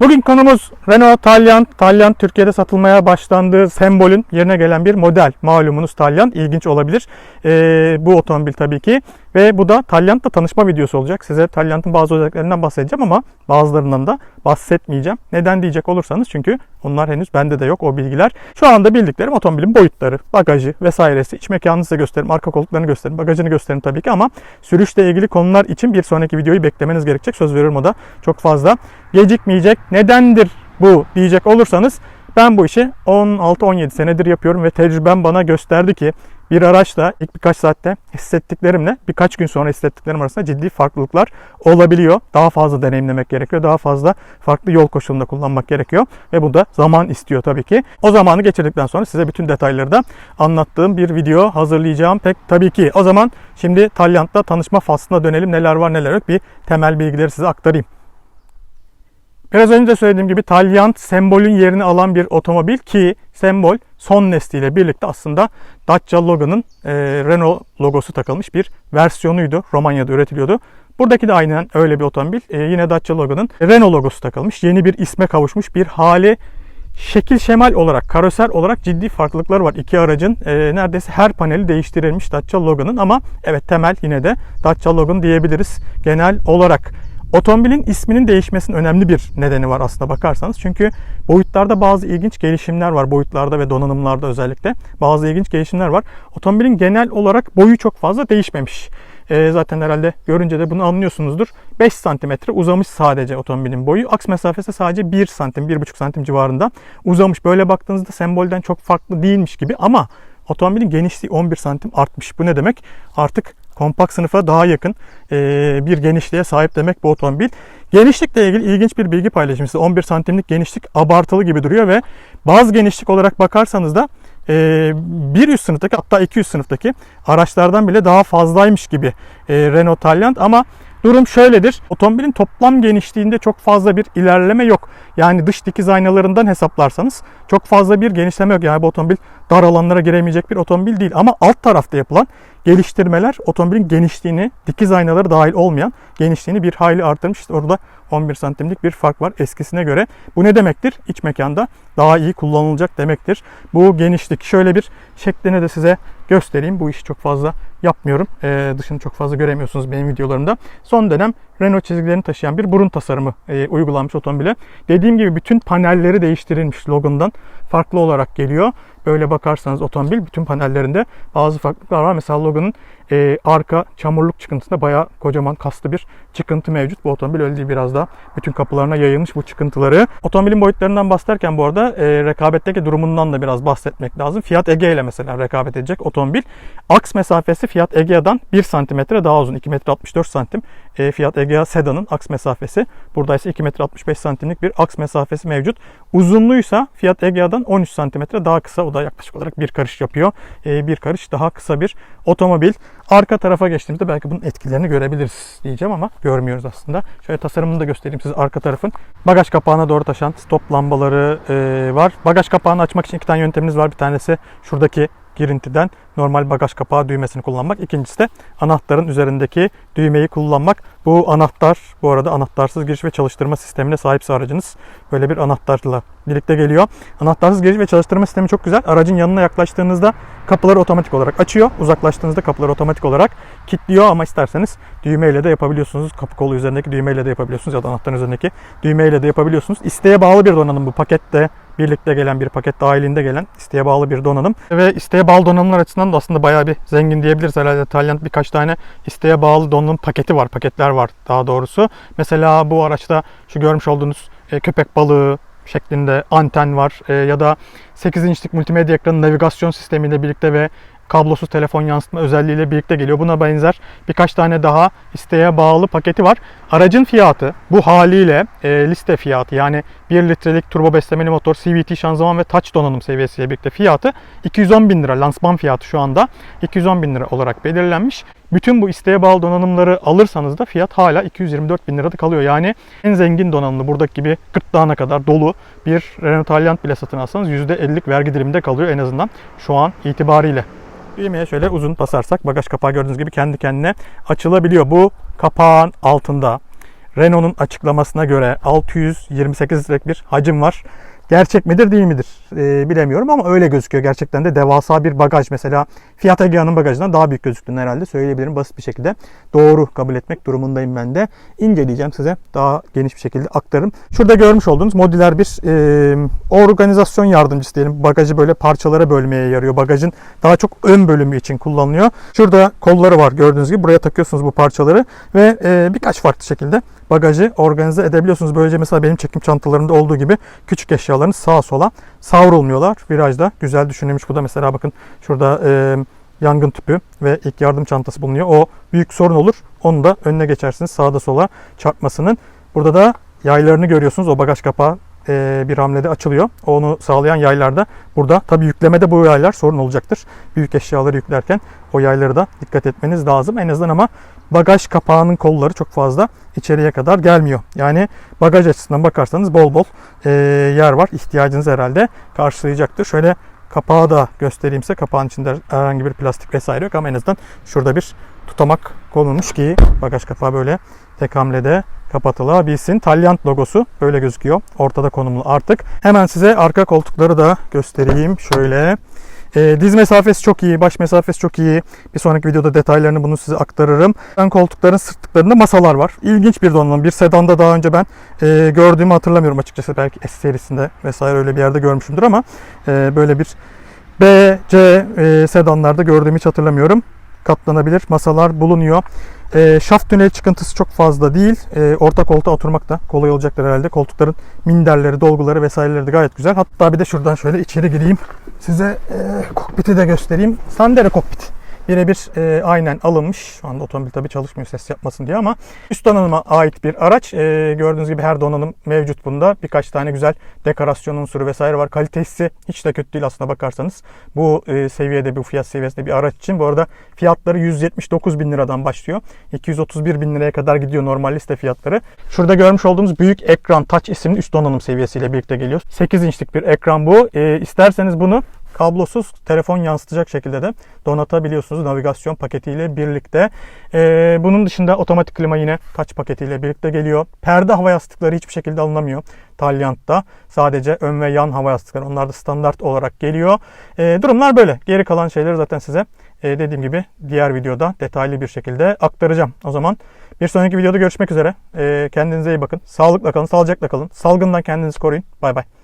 Bugün konumuz Renault Talyan. Talyan Türkiye'de satılmaya başlandığı sembolün yerine gelen bir model. Malumunuz Talyan ilginç olabilir. Ee, bu otomobil tabii ki. Ve bu da Talyant'la tanışma videosu olacak. Size Talyant'ın bazı özelliklerinden bahsedeceğim ama bazılarından da bahsetmeyeceğim. Neden diyecek olursanız çünkü onlar henüz bende de yok o bilgiler. Şu anda bildiklerim otomobilin boyutları, bagajı vesairesi. İç mekanını size gösteririm, arka koltuklarını gösteririm, bagajını gösteririm tabii ki ama sürüşle ilgili konular için bir sonraki videoyu beklemeniz gerekecek. Söz veriyorum o da çok fazla gecikmeyecek. Nedendir bu diyecek olursanız ben bu işi 16-17 senedir yapıyorum ve tecrübem bana gösterdi ki bir araçla ilk birkaç saatte hissettiklerimle birkaç gün sonra hissettiklerim arasında ciddi farklılıklar olabiliyor. Daha fazla deneyimlemek gerekiyor. Daha fazla farklı yol koşulunda kullanmak gerekiyor. Ve bu da zaman istiyor tabii ki. O zamanı geçirdikten sonra size bütün detayları da anlattığım bir video hazırlayacağım. Pek tabii ki. O zaman şimdi Talyant'la tanışma faslına dönelim. Neler var neler yok bir temel bilgileri size aktarayım. Biraz önce söylediğim gibi Talyant sembolün yerini alan bir otomobil ki sembol son nesliyle birlikte aslında Dacia Logan'ın e, Renault logosu takılmış bir versiyonuydu. Romanya'da üretiliyordu. Buradaki de aynen öyle bir otomobil. E, yine Dacia Logan'ın Renault logosu takılmış. Yeni bir isme kavuşmuş bir hali şekil şemal olarak, karoser olarak ciddi farklılıklar var. İki aracın e, neredeyse her paneli değiştirilmiş Dacia Logan'ın ama evet temel yine de Dacia Logan diyebiliriz genel olarak. Otomobilin isminin değişmesinin önemli bir nedeni var aslında bakarsanız. Çünkü boyutlarda bazı ilginç gelişimler var. Boyutlarda ve donanımlarda özellikle bazı ilginç gelişimler var. Otomobilin genel olarak boyu çok fazla değişmemiş. E, zaten herhalde görünce de bunu anlıyorsunuzdur. 5 santimetre uzamış sadece otomobilin boyu. Aks mesafesi sadece 1 santim, 1,5 santim civarında uzamış. Böyle baktığınızda sembolden çok farklı değilmiş gibi ama otomobilin genişliği 11 santim artmış. Bu ne demek? Artık kompakt sınıfa daha yakın bir genişliğe sahip demek bu otomobil. Genişlikle ilgili ilginç bir bilgi paylaşayım size. 11 santimlik genişlik abartılı gibi duruyor ve bazı genişlik olarak bakarsanız da bir üst sınıftaki hatta iki üst sınıftaki araçlardan bile daha fazlaymış gibi Renault Talyant ama durum şöyledir. Otomobilin toplam genişliğinde çok fazla bir ilerleme yok. Yani dış dikiz aynalarından hesaplarsanız çok fazla bir genişleme yok. Yani bu otomobil dar alanlara giremeyecek bir otomobil değil. Ama alt tarafta yapılan geliştirmeler otomobilin genişliğini, dikiz aynaları dahil olmayan genişliğini bir hayli arttırmış. İşte orada 11 santimlik bir fark var eskisine göre. Bu ne demektir? İç mekanda daha iyi kullanılacak demektir. Bu genişlik şöyle bir şeklini de size göstereyim. Bu işi çok fazla yapmıyorum. Ee, dışını çok fazla göremiyorsunuz benim videolarımda. Son dönem Renault çizgilerini taşıyan bir burun tasarımı e, uygulanmış otomobile. Dediğim gibi bütün panelleri değiştirilmiş Logan'dan farklı olarak geliyor. Böyle bakarsanız otomobil bütün panellerinde bazı farklılıklar var. Mesela Logan'ın e, arka çamurluk çıkıntısında bayağı kocaman kaslı bir çıkıntı mevcut. Bu otomobil öyle değil biraz daha bütün kapılarına yayılmış bu çıkıntıları. Otomobilin boyutlarından bahsederken bu arada e, rekabetteki durumundan da biraz bahsetmek lazım. Fiat Egea ile mesela rekabet edecek otomobil. Aks mesafesi Fiat Egea'dan 1 cm daha uzun. 2 metre 64 santim. E, Fiat Egea sedanın aks mesafesi. Burada ise 2 metre 65 santimlik bir aks mesafesi mevcut. Uzunluğuysa Fiat Egea'dan 13 santimetre daha kısa. O da yaklaşık olarak bir karış yapıyor. E, bir karış daha kısa bir otomobil. Arka tarafa geçtiğimizde belki bunun etkilerini görebiliriz diyeceğim ama görmüyoruz aslında. Şöyle tasarımını da göstereyim size arka tarafın. Bagaj kapağına doğru taşan stop lambaları e, var. Bagaj kapağını açmak için iki tane yönteminiz var. Bir tanesi şuradaki girintiden normal bagaj kapağı düğmesini kullanmak. İkincisi de anahtarın üzerindeki düğmeyi kullanmak. Bu anahtar bu arada anahtarsız giriş ve çalıştırma sistemine sahipse aracınız böyle bir anahtarla birlikte geliyor. Anahtarsız giriş ve çalıştırma sistemi çok güzel. Aracın yanına yaklaştığınızda kapıları otomatik olarak açıyor. Uzaklaştığınızda kapıları otomatik olarak kilitliyor ama isterseniz düğmeyle de yapabiliyorsunuz. Kapı kolu üzerindeki düğmeyle de yapabiliyorsunuz ya da anahtarın üzerindeki düğmeyle de yapabiliyorsunuz. İsteğe bağlı bir donanım bu pakette birlikte gelen bir paket dahilinde gelen isteğe bağlı bir donanım. Ve isteğe bağlı donanımlar açısından da aslında bayağı bir zengin diyebiliriz. Herhalde Talyant birkaç tane isteğe bağlı donanım paketi var. Paketler var daha doğrusu. Mesela bu araçta şu görmüş olduğunuz e, köpek balığı şeklinde anten var. E, ya da 8 inçlik multimedya ekranı navigasyon sistemiyle birlikte ve kablosuz telefon yansıtma özelliğiyle birlikte geliyor. Buna benzer birkaç tane daha isteğe bağlı paketi var. Aracın fiyatı bu haliyle e, liste fiyatı yani 1 litrelik turbo beslemeli motor, CVT şanzıman ve touch donanım seviyesiyle birlikte fiyatı 210 bin lira. Lansman fiyatı şu anda 210 bin lira olarak belirlenmiş. Bütün bu isteğe bağlı donanımları alırsanız da fiyat hala 224 bin lirada kalıyor. Yani en zengin donanımlı buradaki gibi gırtlağına kadar dolu bir Renault Talyant bile satın alsanız %50'lik vergi diliminde kalıyor en azından şu an itibariyle. Düğmeye şöyle uzun basarsak bagaj kapağı gördüğünüz gibi kendi kendine açılabiliyor. Bu kapağın altında Renault'un açıklamasına göre 628 litrelik bir hacim var. Gerçek midir değil midir Ee, bilemiyorum ama öyle gözüküyor. Gerçekten de devasa bir bagaj. Mesela Fiat Egea'nın bagajından daha büyük gözüktüğünü herhalde söyleyebilirim basit bir şekilde. Doğru kabul etmek durumundayım ben de. İnceleyeceğim size daha geniş bir şekilde aktarım. Şurada görmüş olduğunuz modüler bir e, organizasyon yardımcısı diyelim. Bagajı böyle parçalara bölmeye yarıyor. Bagajın daha çok ön bölümü için kullanılıyor. Şurada kolları var gördüğünüz gibi. Buraya takıyorsunuz bu parçaları ve e, birkaç farklı şekilde bagajı organize edebiliyorsunuz. Böylece mesela benim çekim çantalarımda olduğu gibi küçük eşyaların sağa sola savrulmuyorlar. Virajda güzel düşünülmüş. Bu da mesela bakın şurada e, yangın tüpü ve ilk yardım çantası bulunuyor. O büyük sorun olur. Onu da önüne geçersiniz sağda sola çarpmasının. Burada da yaylarını görüyorsunuz. O bagaj kapağı e, bir hamlede açılıyor. Onu sağlayan yaylar da burada. Tabi yüklemede bu yaylar sorun olacaktır. Büyük eşyaları yüklerken o yayları da dikkat etmeniz lazım. En azından ama bagaj kapağının kolları çok fazla içeriye kadar gelmiyor. Yani bagaj açısından bakarsanız bol bol e, yer var. İhtiyacınız herhalde karşılayacaktır. Şöyle kapağı da göstereyim size. Kapağın içinde herhangi bir plastik vesaire yok ama en azından şurada bir tutamak konulmuş ki bagaj kapağı böyle tek hamlede kapatılabilsin. Talyant logosu böyle gözüküyor. Ortada konumlu artık. Hemen size arka koltukları da göstereyim. Şöyle. E, diz mesafesi çok iyi, baş mesafesi çok iyi. Bir sonraki videoda detaylarını bunu size aktarırım. Ön koltukların sırtlıklarında masalar var. İlginç bir donanım. Bir sedanda daha önce ben e, gördüğümü hatırlamıyorum açıkçası. Belki S serisinde vesaire öyle bir yerde görmüşümdür ama e, böyle bir B, C e, sedanlarda gördüğümü hiç hatırlamıyorum. Katlanabilir masalar bulunuyor. E, şaft tüneli çıkıntısı çok fazla değil. E, orta koltuğa oturmak da kolay olacaktır herhalde. Koltukların minderleri, dolguları vesaireleri de gayet güzel. Hatta bir de şuradan şöyle içeri gireyim. Size e, kokpiti de göstereyim. Sandero kokpit. Birebir e, aynen alınmış. Şu anda otomobil tabii çalışmıyor ses yapmasın diye ama üst donanıma ait bir araç. E, gördüğünüz gibi her donanım mevcut bunda. Birkaç tane güzel dekorasyon unsuru vesaire var. Kalitesi hiç de kötü değil aslında bakarsanız. Bu e, seviyede, bu fiyat seviyesinde bir araç için. Bu arada fiyatları 179 bin liradan başlıyor. 231 bin liraya kadar gidiyor normal liste fiyatları. Şurada görmüş olduğumuz büyük ekran Touch isimli üst donanım seviyesiyle birlikte geliyor. 8 inçlik bir ekran bu. E, isterseniz bunu kablosuz telefon yansıtacak şekilde de donatabiliyorsunuz navigasyon paketiyle birlikte. Ee, bunun dışında otomatik klima yine touch paketiyle birlikte geliyor. Perde hava yastıkları hiçbir şekilde alınamıyor. Talyant'ta sadece ön ve yan hava yastıkları onlar da standart olarak geliyor. Ee, durumlar böyle. Geri kalan şeyleri zaten size e, dediğim gibi diğer videoda detaylı bir şekilde aktaracağım. O zaman bir sonraki videoda görüşmek üzere. Ee, kendinize iyi bakın. Sağlıkla kalın, sağlıcakla kalın. Salgından kendinizi koruyun. Bay bay.